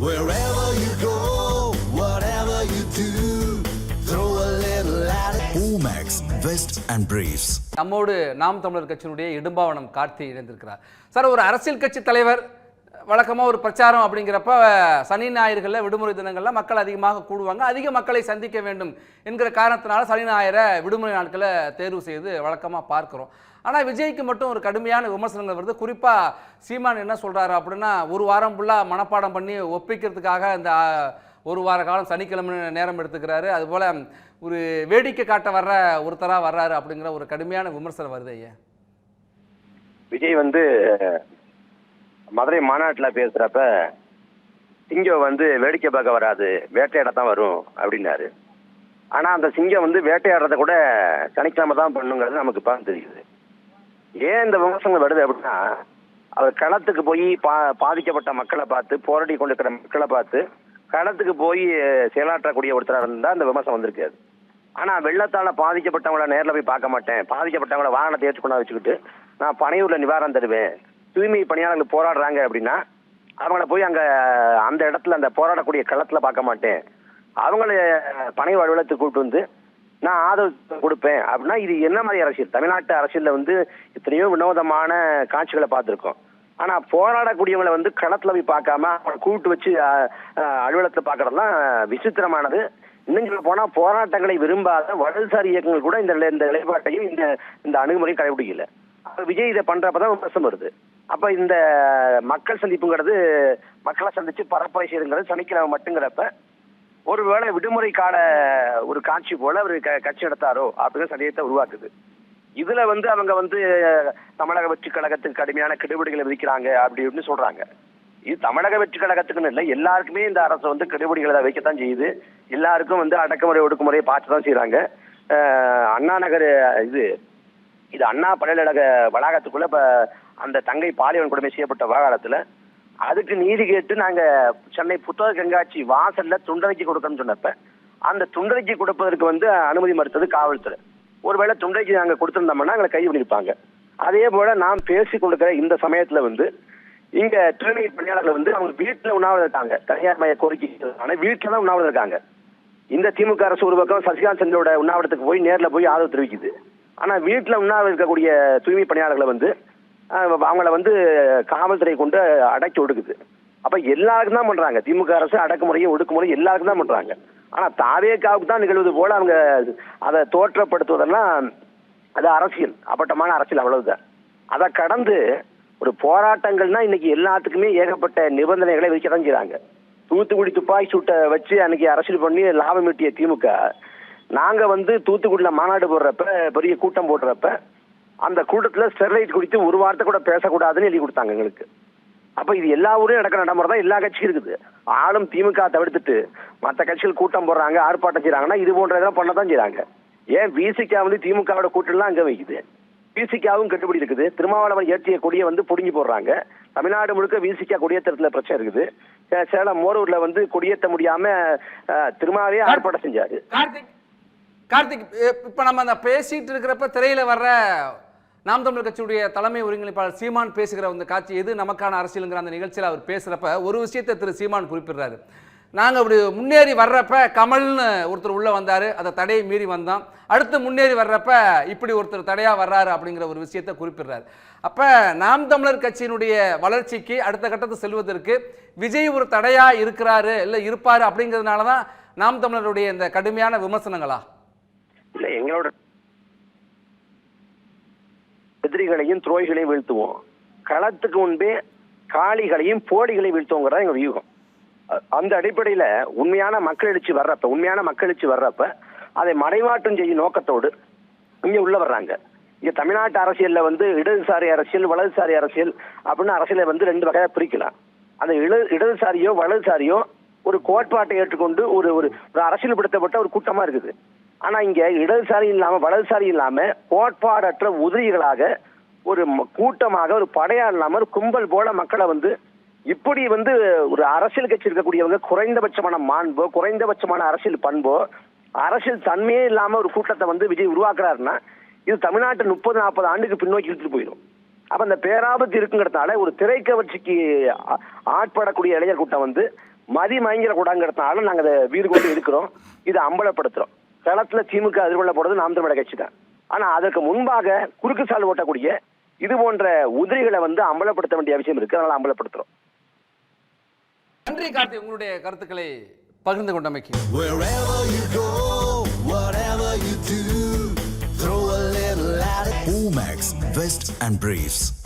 Wherever you go, whatever you do, throw a little at it. Omax, Vest and Briefs. நம்மோடு நாம் தமிழர் கட்சியினுடைய இடும்பாவனம் கார்த்தி இணைந்திருக்கிறார் சார் ஒரு அரசியல் கட்சி தலைவர் வழக்கமாக ஒரு பிரச்சாரம் அப்படிங்கிறப்ப சனி ஞாயிறுகளில் விடுமுறை தினங்களில் மக்கள் அதிகமாக கூடுவாங்க அதிக மக்களை சந்திக்க வேண்டும் என்கிற காரணத்தினால சனி ஞாயிறை விடுமுறை நாட்களை தேர்வு செய்து வழக்கமாக பார்க்குறோம் ஆனால் விஜய்க்கு மட்டும் ஒரு கடுமையான விமர்சனங்கள் வருது. குறிப்பாக சீமான் என்ன சொல்கிறாரு அப்படின்னா ஒரு வாரம் ஃபுல்லாக மனப்பாடம் பண்ணி ஒப்பிக்கிறதுக்காக இந்த ஒரு வார காலம் சனிக்கிழமை நேரம் எடுத்துக்கிறாரு. அதுபோல் ஒரு வேடிக்கை காட்ட வர்ற ஒருத்தராக வர்றாரு அப்படிங்கிற ஒரு கடுமையான விமர்சனம் வருது ஐயா. விஜய் வந்து மதுரை மாநாட்டில் பேசுகிறப்ப சிங்கம் வந்து வேடிக்கை பார்க்க வராது வேட்டையாட தான் வரும் அப்படின்னாரு. ஆனால் அந்த சிங்கம் வந்து வேட்டையாடுறத கூட சனிக்கிழமை தான் பண்ணுங்கிறது நமக்கு இப்போ தெரியுது. ஏன் இந்த விமர்சனங்கள் வருது அப்படின்னா அவர் களத்துக்கு போய் பா பாதிக்கப்பட்ட மக்களை பார்த்து போராடி கொண்டிருக்கிற மக்களை பார்த்து களத்துக்கு போய் செயலாற்றக்கூடிய ஒருத்தராக இருந்தால் அந்த விமர்சனம் வந்திருக்காது ஆனால் வெள்ளத்தால் பாதிக்கப்பட்டவங்கள நேரில் போய் பார்க்க மாட்டேன். பாதிக்கப்பட்டவங்கள வாகனத்தை ஏற்றுக்கொண்டு வச்சுக்கிட்டு நான் பனையூரில் நிவாரணம் தருவேன். தூய்மை பணியாளர்கள் போராடுறாங்க அப்படின்னா அவங்கள போய் அங்கே அந்த இடத்துல அந்த போராடக்கூடிய களத்தில் பார்க்க மாட்டேன். அவங்கள பனை அலுவலகத்துக்கு கூப்பிட்டு வந்து நான் ஆதரவு கொடுப்பேன். அப்படின்னா இது என்ன மாதிரி அரசியல்? தமிழ்நாட்டு அரசியலில் வந்து எத்தனையோ வினோதமான காட்சிகளை பார்த்துருக்கோம். ஆனா போராடக்கூடியவங்களை வந்து களத்துல போய் பார்க்காம அவங்களை கூப்பிட்டு வச்சு அஹ், அஹ், அலுவலகத்தை பார்க்கறதுலாம் விசித்திரமானது. இன்னும் சொல்ல போனா போராட்டங்களை விரும்பாத வலதுசாரி இயக்கங்கள் கூட இந்த இந்த நிலைப்பாட்டையும் இந்த இந்த அணுகுமுறையும் கடைபிடிக்கல. விஜய் இதை பண்றப்பதான் விமர்சனம் வருது. அப்ப இந்த மக்கள் சந்திப்புங்கிறது மக்களை சந்திச்சு பரப்புரை செய்யுங்கிறது சனிக்கிழமை மட்டுங்கிறப்ப ஒருவேளை விடுமுறை கால ஒரு காட்சி போல அவர் க- கட்சி நடத்தாரோ அப்படிங்கிற சந்தேகத்தை உருவாக்குது. இதுல வந்து அவங்க வந்து தமிழக வெற்றி கழகத்துக்கு கடுமையான கெடுபிடிகளை விதிக்கிறாங்க அப்படி இப்படின்னு சொல்றாங்க. இது தமிழக வெற்றி கழகத்துக்குன்னு இல்லை எல்லாருக்குமே இந்த அரசு வந்து கெடுபிடிகளை வைக்கத்தான் செய்யுது. எல்லாருக்கும் வந்து அடக்குமுறை ஒடுக்குமுறையை பார்த்து தான் செய்யறாங்க அண்ணா நகர் இது இது அண்ணா பல்கலைக்கழக வளாகத்துக்குள்ள இப்ப அந்த தங்கை பாலியல் கொடுமை செய்யப்பட்ட விவகாரத்துல அதுக்கு நீதி கேட்டு நாங்க சென்னை புத்தக கண்காட்சி வாசல்ல துண்டறிக்கை கொடுக்கணும்னு சொன்னப்ப அந்த துண்டறிக்கை கொடுப்பதற்கு வந்து அனுமதி மறுத்தது காவல்துறை. ஒருவேளை துண்டறிக்கை நாங்க கொடுத்திருந்தோம்னா எங்களை கைது பண்ணிருப்பாங்க. அதே போல நாம் பேசி கொடுக்கிற இந்த சமயத்துல வந்து இங்க தூய்மை பணியாளர்கள் வந்து அவங்க வீட்டுல உண்ணாவிரதம் இருக்காங்க. தனியார் மைய கோரிக்கை ஆனா வீட்டுல தான் உண்ணாவிரதம் இருக்காங்க. இந்த திமுக அரசு ஒரு பக்கம் சசிகாந்த் செந்திலோட உண்ணாவிரத்துக்கு போய் நேரில் போய் ஆதரவு தெரிவிக்குது. ஆனா வீட்டுல உண்ணாவிரதம் இருக்கக்கூடிய தூய்மை பணியாளர்களை வந்து அவங்கள வந்து காவல்துறை கொண்டு அடக்கி ஒடுக்குது. அப்ப எல்லாருக்கும் தான் பண்றாங்க. திமுக அரசு அடக்குமுறையும் ஒடுக்குமுறை எல்லாருக்கும் தான் பண்றாங்க. ஆனா தாவேக்காவுக்கு தான் நிகழ்வது போல அவங்க அதை தோற்றப்படுத்துவதெல்லாம் அது அரசியல். அப்பட்டமான அரசியல் அவ்வளவுதான். அதை கடந்து ஒரு போராட்டங்கள்னா இன்னைக்கு எல்லாத்துக்குமே ஏகப்பட்ட நிபந்தனைகளை வைக்க தான் செய்றாங்க. தூத்துக்குடி துப்பாக்கி சூட்டை வச்சு அன்னைக்கு அரசியல் பண்ணி லாபம் ஈட்டிய திமுக நாங்க வந்து தூத்துக்குடியில மாநாடு போடுறப்ப பெரிய கூட்டம் போடுறப்ப அந்த கூட்டத்துல ஸ்டெர்லைட் குறித்து ஒரு வார்த்தை கூட பேசக்கூடாதுன்னு எழுதி கொடுத்தாங்க எங்களுக்கு. அப்ப இது எல்லா ஊரையும் நடக்கிற நடைமுறை தான் எல்லா கட்சியும் இருக்குது. ஆளும் திமுக தவிர்த்துட்டு மற்ற கட்சிகள் கூட்டம் போடுறாங்க ஆர்ப்பாட்டம் செய்றாங்கன்னா இது போன்றதெல்லாம் பண்ண தான் செய்றாங்க. ஏன் விசிகா வந்து திமுகவோட கூட்டம்லாம் அங்க வைக்குது. விசிகாவும் கட்டுப்படி இருக்குது. திருமாவளவன் ஏற்றிய கொடியை வந்து புடுங்கி போடுறாங்க. தமிழ்நாடு முழுக்க விசிகா கொடியேற்றத்துல பிரச்சனை இருக்குது. சேலம் மோரூர்ல வந்து கொடியேற்ற முடியாம திருமாவே ஆர்ப்பாட்டம் செஞ்சாரு. கார்த்திக் கார்த்திக் இப்ப நம்ம அந்த பேசிட்டு இருக்கிறப்ப திரையில வர்ற நாம் தமிழர் கட்சியுடைய தலைமை ஒருங்கிணைப்பாளர் சீமான் பேசுகிற அந்த காட்சி எது? நமக்கான அரசியலுங்கிற அந்த நிகழ்ச்சியில் அவர் பேசுறப்ப ஒரு விஷயத்தை திரு சீமான் குறிப்பிடுறாரு. நாங்க அப்படி முன்னேறி வர்றப்ப கமல்னு ஒருத்தர் உள்ள வந்தாரு. அதை தடையை மீறி வந்தோம் அடுத்து முன்னேறி வர்றப்ப இப்படி ஒருத்தர் தடையா வர்றாரு அப்படிங்கிற ஒரு விஷயத்தை குறிப்பிடுறாரு. அப்ப நாம் தமிழர் கட்சியினுடைய வளர்ச்சிக்கு அடுத்த கட்டத்துக்கு செல்வதற்கு விஜய் ஒரு தடையா இருக்கிறாரு இல்லை இருப்பாரு அப்படிங்கிறதுனால தான் நாம் தமிழருடைய இந்த கடுமையான விமர்சனங்களா? இல்லை எங்களோட எதிரிகளையும் துரோகிகளையும் வீழ்த்துவோம். களத்துக்கு முன்பே காளிகளையும் போடிகளையும் வீழ்த்துவோங்கிறதா எங்க வியூகம். அந்த அடிப்படையில உண்மையான மக்கள் எழுச்சி வர்றப்ப உண்மையான மக்கள் எழுச்சி வர்றப்ப அதை மறைமாற்றம் செய்யும் நோக்கத்தோடு இங்க உள்ள வர்றாங்க. இங்க தமிழ்நாட்டு அரசியல்ல வந்து இடதுசாரி அரசியல் வலதுசாரி அரசியல் அப்படின்னு அரசியலை வந்து ரெண்டு வகையா பிரிக்கலாம். அந்த இட இடதுசாரியோ வலதுசாரியோ ஒரு கோட்பாட்டை ஏற்றுக்கொண்டு ஒரு ஒரு ஒரு அரசியல்படுத்தப்பட்ட ஒரு கூட்டமா இருக்குது. ஆனா இங்க இடதுசாரி இல்லாம வலதுசாரி இல்லாம கோட்பாடற்ற உதிரிகளாக ஒரு கூட்டமாக ஒரு படையா இல்லாம ஒரு கும்பல் போல மக்களை வந்து இப்படி வந்து ஒரு அரசியல் கட்சி இருக்கக்கூடியவங்க குறைந்தபட்சமான மாண்போ குறைந்தபட்சமான அரசியல் பண்போ அரசியல் தன்மையே இல்லாம ஒரு கூட்டத்தை வந்து விஜய் உருவாக்குறாருன்னா இது தமிழ்நாட்டு முப்பது நாற்பது ஆண்டுக்கு பின்னோக்கி இழுத்துட்டு போயிடும். அப்ப அந்த பேராபத்து இருக்குங்கிறதுனால ஒரு திரைக்கவர்ச்சிக்கு ஆட்படக்கூடிய இளைஞர் கூட்டம் வந்து மதி மயங்கிடக்கூடாங்கிறதுனால நாங்க அதை வீடு கொண்டு இருக்கிறோம். இதை அம்பலப்படுத்துறோம். களத்துல திமுக எதிர்கொள்ள போறது நாம் தமிழக கட்சி தான் ஆனா அதற்கு முன்பாக குறுக்கு சால் ஓட்டக்கூடிய இது போன்ற உதிரிகளை வந்து அம்பலப்படுத்த வேண்டிய அவசியம் இருக்கு அதனால அம்பலப்படுத்துறோம் நன்றி கார்த்தி உங்களுடைய கருத்துக்களை பகிர்ந்து கொண்டமைக்கு. Omax, Vest and Briefs.